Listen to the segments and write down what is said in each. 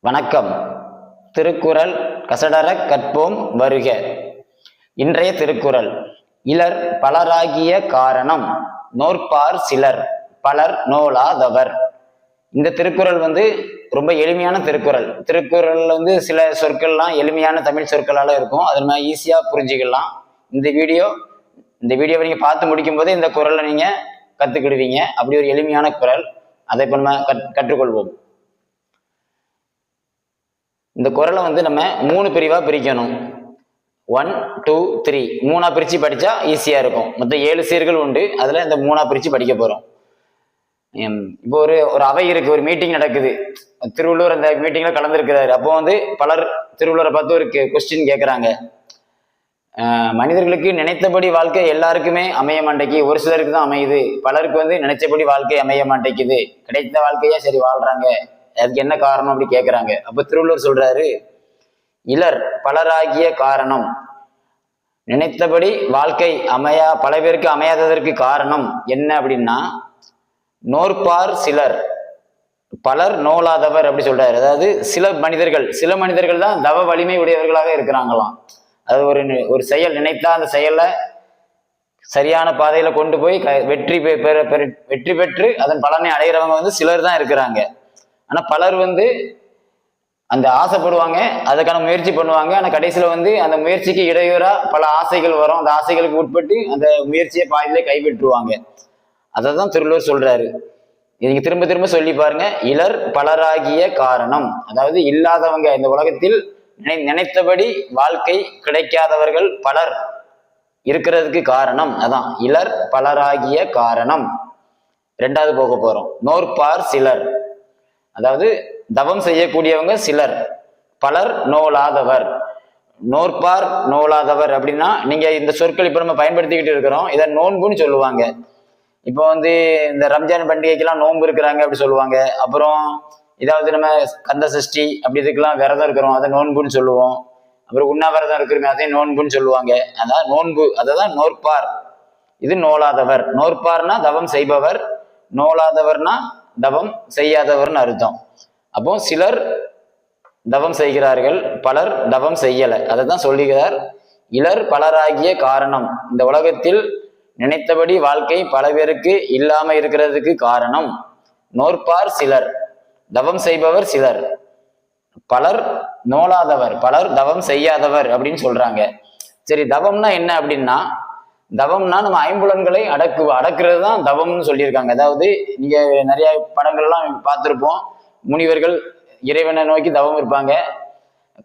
வணக்கம். திருக்குறள் கசடர கற்போம் வருக. இன்றைய திருக்குறள். இலர் பலராகிய காரணம் நோற்பார் சிலர் பலர் நோலாதவர். இந்த திருக்குறள் வந்து ரொம்ப எளிமையான திருக்குறள். திருக்குறள் வந்து சில சொற்கள்லாம் எளிமையான தமிழ் சொற்களால இருக்கும். அது நம்ம ஈஸியா புரிஞ்சுக்கலாம். இந்த வீடியோ இந்த வீடியோவை நீங்க பார்த்து முடிக்கும் போதே இந்த குறளை நீங்க கத்துக்கிடுவீங்க. அப்படி ஒரு எளிமையான குறள். அதை இப்போ நம்ம கற்- கற்றுக்கொள்வோம். இந்த குரலை வந்து நம்ம மூணு பிரிவாக பிரிக்கணும். ஒன் டூ த்ரீ மூணாக பிரித்து படித்தா ஈஸியாக இருக்கும். மொத்தம் ஏழு சீர்கள் உண்டு. அதில் இந்த மூணாக பிரித்து படிக்க போகிறோம் இப்போ ஒரு ஒரு அவை இருக்குது ஒரு மீட்டிங் நடக்குது. திருவள்ளுவர் அந்த மீட்டிங்கில் கலந்துருக்கிறாரு. அப்போ வந்து பலர் திருவள்ளுவரை பார்த்து ஒரு கொஸ்டின் கேட்குறாங்க மனிதர்களுக்கு நினைத்தபடி வாழ்க்கை எல்லாருக்குமே அமைய மாட்டேங்குது. ஒரு சிலருக்கு தான் அமையுது. பலருக்கு வந்து நினைச்சபடி வாழ்க்கை அமைய மாட்டேங்குது. கிடைத்த வாழ்க்கையா சரி வாழ்றாங்க. அதுக்கு என்ன காரணம் அப்படி கேட்குறாங்க அப்போ திருவள்ளுவர் சொல்றாரு இலர் பலராகிய காரணம். நினைத்தபடி வாழ்க்கை அமையா பல பேருக்கு அமையாததற்கு காரணம் என்ன அப்படின்னா நோற்பார் சிலர். பலர் நோலாதவர் அப்படி சொல்றாரு. அதாவது சில மனிதர்கள் சில மனிதர்கள் தான் தவ வலிமை உடையவர்களாக இருக்கிறாங்களாம். அது ஒரு நி- ஒரு செயல் நினைத்தா அந்த செயலை சரியான பாதையில கொண்டு போய் க- வெற்றி பெற பெற- வெற்றி பெற்று அதன் பலனை அடைகிறவங்க வந்து சிலர் தான் இருக்கிறாங்க. ஆனா பலர் வந்து அந்த ஆசைப்படுவாங்க அதுக்கான முயற்சி பண்ணுவாங்க. ஆனா கடைசியில வந்து அந்த முயற்சிக்கு இடையூறா பல ஆசைகள் வரும். அந்த ஆசைகளுக்கு உட்பட்டு அந்த முயற்சியை பாதியிலே கைவிட்டுருவாங்க. அதை தான் திருவள்ளுவர் சொல்றாரு. நீங்க திரும்ப திரும்ப சொல்லி பாருங்க. இலர் பலராகிய காரணம். அதாவது இல்லாதவங்க இந்த உலகத்தில் நினை நினைத்தபடி வாழ்க்கை கிடைக்காதவர்கள் பலர் இருக்கிறதுக்கு காரணம். அதான் இலர் பலராகிய காரணம். ரெண்டாவது போக போறோம். நோற்பார் சிலர். அதாவது தவம் செய்யக்கூடியவங்க சிலர் பலர் நோலாதவர். நோற்பார் நோலாதவர் அப்படின்னா நீங்க இந்த சொற்கள் இப்ப நம்ம பயன்படுத்திக்கிட்டு இருக்கிறோம். இதை நோன்புன்னு சொல்லுவாங்க. இப்போ வந்து இந்த ரம்ஜான் பண்டிகைக்கெல்லாம் நோன்பு இருக்கிறாங்க அப்படி சொல்லுவாங்க. அப்புறம் ஏதாவது நம்ம கந்த சஷ்டி அப்படி இதுக்கெல்லாம் விரதம் இருக்கிறோம். அதை நோன்புன்னு சொல்லுவோம். அப்புறம் உண்ணாவிரதம் இருக்கிறோமே அதையும் நோன்புன்னு சொல்லுவாங்க. அதான் நோன்பு அதை தான் நோற்பார். இது நோலாதவர். நோற்பார்னா தவம் செய்பவர். நோலாதவர்னா தவம் செய்யாதவர்னு அர்த்தம். அப்போ சிலர் தவம் செய்கிறார்கள் பலர் தவம் செய்யலை. அதை தான் சொல்லுகிறார். இலர் பலராகிய காரணம். இந்த உலகத்தில் நினைத்தபடி வாழ்க்கை பல பேருக்கு இல்லாம இருக்கிறதுக்கு காரணம். நோற்பார் சிலர். தவம் செய்பவர் சிலர். பலர் நோலாதவர் பலர் தவம் செய்யாதவர் அப்படின்னு சொல்றாங்க. சரி தவம்னா என்ன அப்படின்னா தவம்னா நம்ம ஐம்புலன்களை அடக்கு அடக்குறது தான் தவம்னு சொல்லியிருக்காங்க. அதாவது நீங்க நிறைய படங்கள்லாம் பார்த்துருப்போம். முனிவர்கள் இறைவனை நோக்கி தவம் இருப்பாங்க.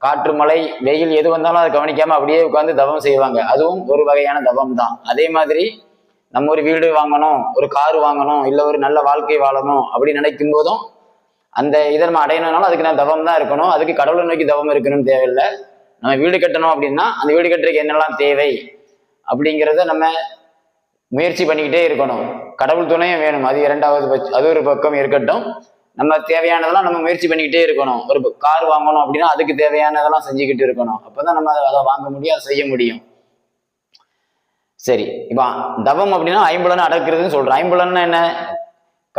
காற்று மழை வெயில் எது வந்தாலும் அதை கவனிக்காம அப்படியே உட்காந்து தவம் செய்வாங்க. அதுவும் ஒரு வகையான தவம் தான் அதே மாதிரி நம்ம ஒரு வீடு வாங்கணும் ஒரு கார் வாங்கணும் இல்லை ஒரு நல்ல வாழ்க்கை வாழணும் அப்படி நினைக்கும் போதும் அந்த இதை நம்ம அடையணும்னாலும் அதுக்கு நான் தவம் தான் இருக்கணும். அதுக்கு கடவுளை நோக்கி தவம் இருக்கணும்னு தேவையில்லை. நம்ம வீடு கட்டணும் அப்படின்னா அந்த வீடு கட்டுறதுக்கு என்னெல்லாம் தேவை? அப்படிங்கிறத நம்ம முயற்சி பண்ணிக்கிட்டே இருக்கணும். கடவுள் துணையும் வேணும். அது இரண்டாவது பட்ச- அது ஒரு பக்கம் இருக்கட்டும். நம்ம தேவையானதெல்லாம் நம்ம முயற்சி பண்ணிக்கிட்டே இருக்கணும். ஒரு கார் வாங்கணும் அப்படின்னா அதுக்கு தேவையானதெல்லாம் செஞ்சுக்கிட்டு இருக்கணும். அப்பதான் நம்ம அதை- அதை வாங்க முடியும் அதை செய்ய முடியும். சரி இப்போ தவம் அப்படின்னா ஐம்புலன் அடக்குறதுன்னு சொல்றோம். ஐம்புலன்னா என்ன?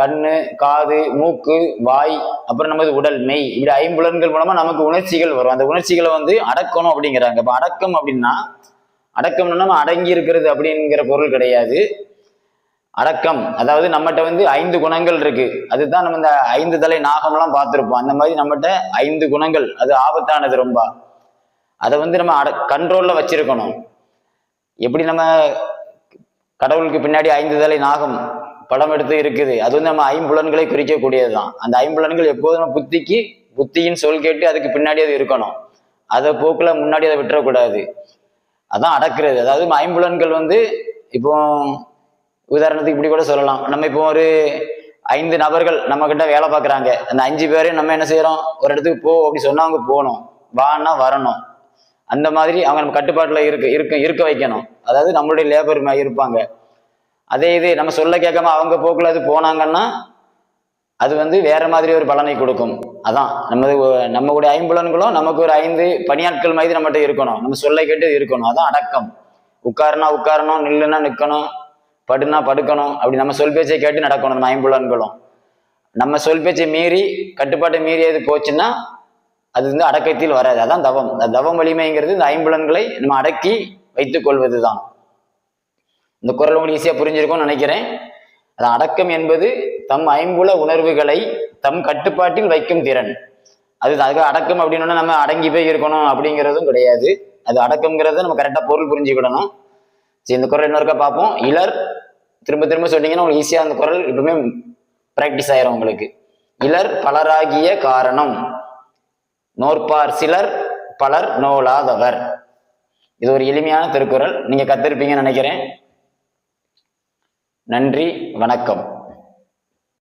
கண்ணு காது மூக்கு வாய் அப்புறம் நமது உடல் மெய். இப்படி ஐம்புலன்கள் மூலமா நமக்கு உணர்ச்சிகள் வரும். அந்த உணர்ச்சிகளை வந்து அடக்கணும் அப்படிங்கிறாங்க. இப்போ அடக்கம் அப்படின்னா அடக்கம்னா நம்ம அடங்கி இருக்கிறது அப்படிங்கிற பொருள் கிடையாது. அடக்கம் அதாவது நம்மகிட்ட வந்து ஐந்து குணங்கள் இருக்கு. அதுதான் நம்ம இந்த ஐந்து தலை நாகம்லாம் பார்த்துருப்போம். அந்த மாதிரி நம்மகிட்ட ஐந்து குணங்கள் அது ஆபத்தானது ரொம்ப. அதை வந்து நம்ம அட கண்ட்ரோல்ல வச்சிருக்கணும். எப்படி நம்ம கடவுளுக்கு பின்னாடி ஐந்து தலை நாகம் படம் எடுத்து இருக்குது அது வந்து நம்ம ஐம்புலன்களை குறிக்கக்கூடியதுதான். அந்த ஐம்புலன்கள் எப்போதும் நம்ம புத்திக்கு புத்தியின் சொல் கேட்டு அதுக்கு பின்னாடி அது இருக்கணும். அதை போக்கில் முன்னாடி அதை விட்டுறக்கூடாது. அதான் அடக்கிறது. அதாவது ஐம்புலன்கள் வந்து இப்போ உதாரணத்துக்கு இப்படி கூட சொல்லலாம். நம்ம இப்போ ஒரு ஐந்து நபர்கள் நம்ம கிட்ட வேலை பார்க்குறாங்க. அந்த அஞ்சு பேரையும் நம்ம என்ன செய்யறோம்? ஒரு இடத்துக்கு போ அப்படி சொன்னா அவங்க போகணும். வான்னா வரணும். அந்த மாதிரி அவங்க நம்ம கட்டுப்பாட்டில் இருக்க இருக்க இருக்க வைக்கணும். அதாவது நம்மளுடைய லேபர் இருப்பாங்க. அதே இது நம்ம சொல்ல கேட்காம அவங்க போக்குள்ள அது போனாங்கன்னா அது வந்து வேற மாதிரி ஒரு பலனை கொடுக்கும். அதான் நமது நம்மளுடைய ஐம்புலன்களும் நமக்கு ஒரு ஐந்து பணியாட்கள் மாதிரி நம்மகிட்ட இருக்கணும். நம்ம சொல்ல கேட்டு இருக்கணும். அதான் அடக்கம். உட்காருனா உட்காரணும் நில்லுனா நிற்கணும் படுனா படுக்கணும். அப்படி நம்ம சொல் பேச்சை கேட்டு நடக்கணும் நம்ம ஐம்புலன்களும். நம்ம சொல் பேச்சை மீறி கட்டுப்பாட்டை மீறி எது போச்சுன்னா அது வந்து அடக்கத்தில் வராது. அதான் தவம். அந்த தவம் வலிமைங்கிறது இந்த ஐம்புலன்களை நம்ம அடக்கி வைத்துக் கொள்வதுதான். இந்த குரல் உங்களுக்கு ஈஸியாக புரிஞ்சிருக்கும்னு நினைக்கிறேன். அது அடக்கம் என்பது தம் ஐம்புல உணர்வுகளை தம் கட்டுப்பாட்டில் வைக்கும் திறன். அது அதுக்கு அடக்கம் அப்படின்னா நம்ம அடங்கி போய் இருக்கணும் அப்படிங்கிறதும் கிடையாது. அது அடக்கம்ங்கிறத நம்ம கரெக்டா பொருள் புரிஞ்சுக்கிடணும். சரி இந்த குரல் இன்னொருக்கா பார்ப்போம். இலர் திரும்ப திரும்ப சொன்னீங்கன்னா உங்களுக்கு ஈஸியாக அந்த குரல் எப்பவுமே பிராக்டிஸ் ஆயிரும் உங்களுக்கு. இலர் பலராகிய காரணம். நோற்பார் சிலர் பலர் நோலாதவர் இது ஒரு எளிமையான திருக்குறள். நீங்க கத்திருப்பீங்கன்னு நினைக்கிறேன். நன்றி வணக்கம்.